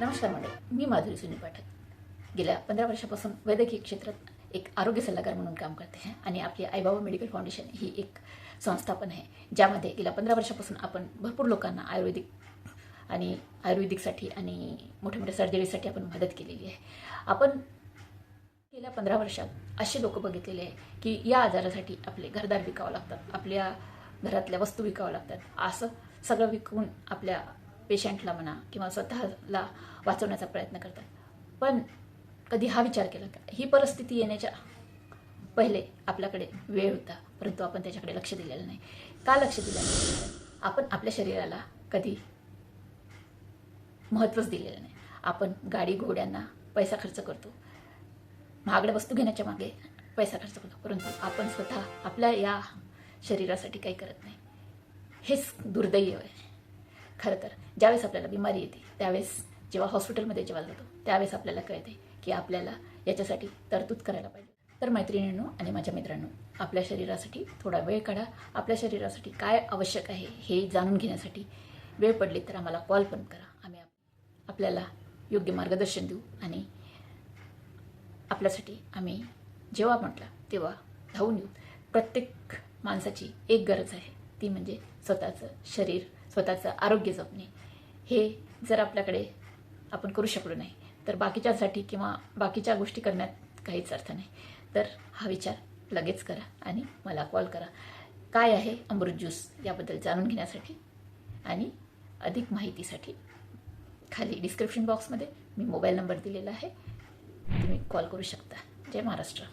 नमस्कार मंडळी मी माधुरी सुनील पाठक. गेल्या पंधरा वर्षापासून वैद्यकीय क्षेत्रात एक आरोग्य सल्लागार म्हणून काम करते आहे आणि आपली आईबाबा मेडिकल फाउंडेशन ही एक संस्थापन आहे ज्यामध्ये गेल्या पंधरा वर्षापासून आपण भरपूर लोकांना आयुर्वेदिक आणि आयुर्वेदिकसाठी आणि मोठ्या मोठ्या सर्जरीसाठी आपण मदत केलेली आहे. आपण गेल्या पंधरा वर्षात असे लोक बघितलेले आहे की या आजारासाठी आपले घरदार विकावं लागतात आपल्या घरातल्या वस्तू विकावं लागतात असं सगळं विकून आपल्या पेशंटला म्हणा किंवा स्वतःला वाचवण्याचा प्रयत्न करतात. पण कधी हा विचार केला का? ही परिस्थिती येण्याच्या पहिले आपल्याकडे वेळ होता. परंतु आपण त्याच्याकडे लक्ष दिलेलं नाही. का लक्ष दिलं नाही? आपण आपल्या शरीराला कधी महत्त्वच दिलेलं नाही. आपण गाडी घोड्यांना पैसा खर्च करतो. महागड्या वस्तू घेण्याच्या मागे पैसा खर्च करतो. परंतु आपण स्वतः आपल्या या शरीरासाठी काही करत नाही. हेच दुर्दैव आहे. खरं तर ज्यावेळेस आपल्याला बिमारी येते त्यावेळेस जेव्हा हॉस्पिटलमध्ये जेव्हा जातो त्यावेळेस आपल्याला कळते की आपल्याला याच्यासाठी तरतूद करायला पाहिजे. तर मैत्रिणींनो आणि माझ्या मित्रांनो आपल्या शरीरासाठी थोडा वेळ काढा. आपल्या शरीरासाठी काय आवश्यक आहे हे जाणून घेण्यासाठी वेळ पडली तर आम्हाला कॉल पण करा. आम्ही आप- आपल्याला योग्य मार्गदर्शन देऊ आणि आपल्यासाठी आम्ही जेव्हा म्हटला तेव्हा धावून येऊ. प्रत्येक माणसाची एक गरज आहे. ती म्हणजे स्वतःचं शरीर स्वतःचं आरोग्य जपणे. हे जर आपल्याकडे आपण करू शकलो नाही तर बाकीच्यासाठी किंवा बाकीच्या गोष्टी करण्यात काहीच अर्थ नाही. तर हा विचार लगेच करा आणि मला कॉल करा. काय आहे अमृत ज्यूस याबद्दल जाणून घेण्यासाठी आणि अधिक माहितीसाठी खाली डिस्क्रिप्शन बॉक्समध्ये मी मोबाईल नंबर दिलेला आहे. तुम्ही कॉल करू शकता. जय महाराष्ट्र.